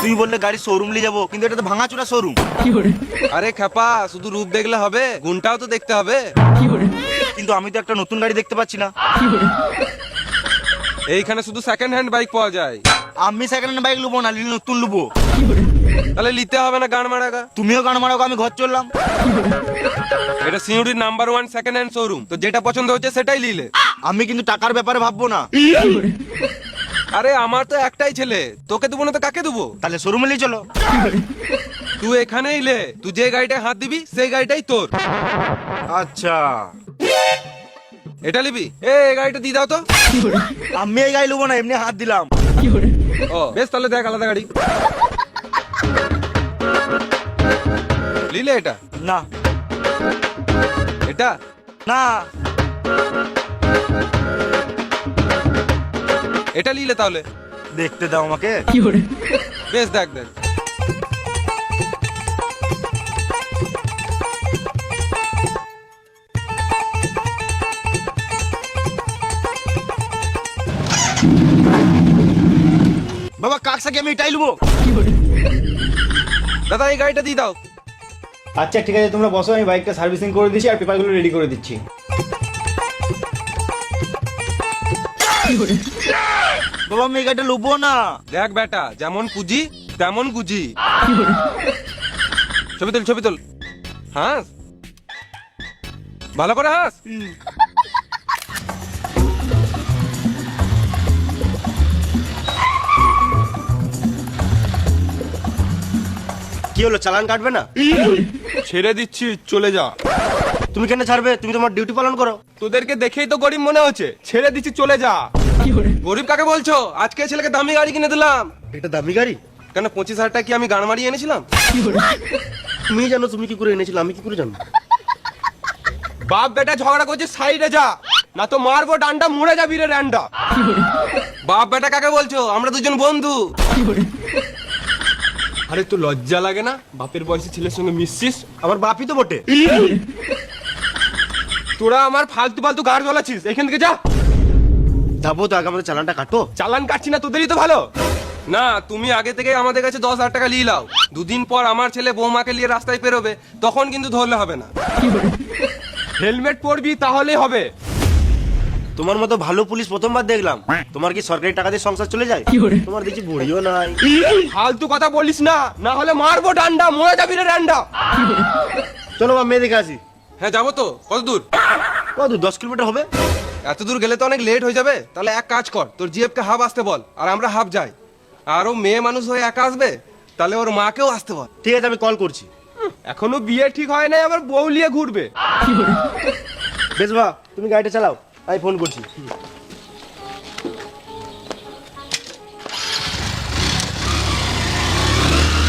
তুমি বললে গাড়ি শোরুম নিয়ে যাব কিন্তু এটা তো ভাঙাচোরা শোরুম আরে খেপা শুধু রূপ দেখলে হবে গুণটাও তো দেখতে হবে। কিন্তু আমি তো একটা নতুন গাড়ি দেখতে পাচ্ছি না। এইখানে শুধু সেকেন্ড হ্যান্ড বাইক পাওয়া যায়। আমি সেকেন্ড হ্যান্ড বাইক লুবো না নতুন লুবো। তাহলে নিতে হবে না গান মারাগা তুমিও গান মারাও আমি ঘর চললাম। এটা সিউড়ির number one second hand showroom তো যেটা পছন্দ হচ্ছে সেটাই নিলে আমি কিন্তু টাকার ব্যাপারে ভাববো না। আরে আমার তো একটাই ছেলে। তোকে দেবো না তো কাকে দেবো? তাহলে শোরুমে নিয়ে চলো। তুই এখানেই লে। তুই যে গাড়িটায় হাত দিবি সেই গাড়িটাই তোর। আচ্ছা। এটা নিবি? এ এই গাড়িটা দিয়ে দাও তো। আমি এই গাড়ি লুবো না এমনি হাত দিলাম। ও বেশ তাহলে দেখ আলাদা গাড়ি। লিলে এটা? না। এটা? না। এটা লিলে তাহলে। দেখতে দাও আমাকে। বেশ দেখ দেখ। বাবা কাকসাকে আমি এটাই লুবো? দাদা এই গাড়িটা দিয়ে দাও। আচ্ছা ঠিক আছে তোমরা বসো আমি বাইকটা সার্ভিসিং করে দিচ্ছি আর পেপারগুলো রেডি করে দিচ্ছি। বাবা আমি এই গাড়িটা লুবো না। দেখ বেটা যেমন পুঁজি তেমন গুজি। ছবি তোল ছবি তোল। হাস? ভালো করে হাস? কি হলো চালান কাটবে না? ছেড়ে দিচ্ছি চলে যা। তুমি কেন ছাড়বে? তুমি তোমার ডিউটি পালন করো। তোদেরকে দেখেই তো গরিব মনে হচ্ছে। ছেড়ে দিচ্ছি চলে যা। গরিব কাকে বলছো? আজকে ছেলেকে দামি গাড়ি কিনে দিলাম। এটা দামি গাড়ি? কেন পঁচিশ হাজার টাকা কি আমি গান মারিয়ে এনেছিলাম? তুমি জানো তুমি কি করে এনেছিলে? আমি কি করে জানো বাপ বেটা ঝগড়া করছে সাইডে যা। না তো মারবো ডান্ডা মরে যাবি রে র্যান্ডা বাপ বেটা কাকে বলছো? আমরা দুজন বন্ধু। আরে তো লজ্জা লাগে না? বাপের বয়সী ছেলের সঙ্গে মিশছিস? আমার বাপই তো বটে। তোরা আমার ফালতু ফালতু গাড় জ্বলাচ্ছিস। এখান থেকে যা। যাব তো আগে আমাদের চালানটা কাটো। চালান কাটছি না তোদেরই তো ভালো। না তুমি আগে থেকে আমাদের কাছে দশ হাজার টাকা নিয়ে দুদিন পর আমার ছেলে বৌমাকে নিয়ে রাস্তায় পেরোবে তখন কিন্তু ধরলে হবে না। হেলমেট পরবি তাহলেই হবে। তোমার মতো ভালো পুলিশ প্রথমবার দেখলাম। তোমার কি সরকারি টাকা দিয়ে সংসার চলে যায়? তোমার দেখছি বড়িও নাই। ফালতু কথা বলিস না। না হলে মারবো ডান্ডা মরে যাবি রে ডান্ডা। চলো বা মেয়ে দেখে আসি। হ্যাঁ যাব তো। কত দূর কত দূর দশ কিলোমিটার হবে? এত দূর গেলে তো অনেক লেট হয়ে যাবে। তাহলে এক কাজ কর তোর জিএফকে হাফ আসতে বল আর আমরা হাফ যাই। আর ও মেয়ে মানুষ হয়ে একা আসবে তাহলে ওর মাকেও আসতে বল। ঠিক আছে আমি কল করছি। এখনও বিয়ে ঠিক হয় নাই আবার বউ নিয়ে ঘুরবে। বেশ বা তুমি গাড়িটা চালাও আমি ফোন করছি।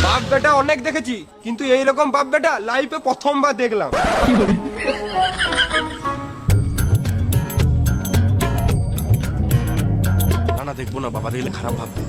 বাপ বেটা অনেক দেখেছি কিন্তু এইরকম বাপ বেটা লাইফে প্রথমবার দেখলাম। দেখব না বাবা দেখলে খারাপ ভাববে।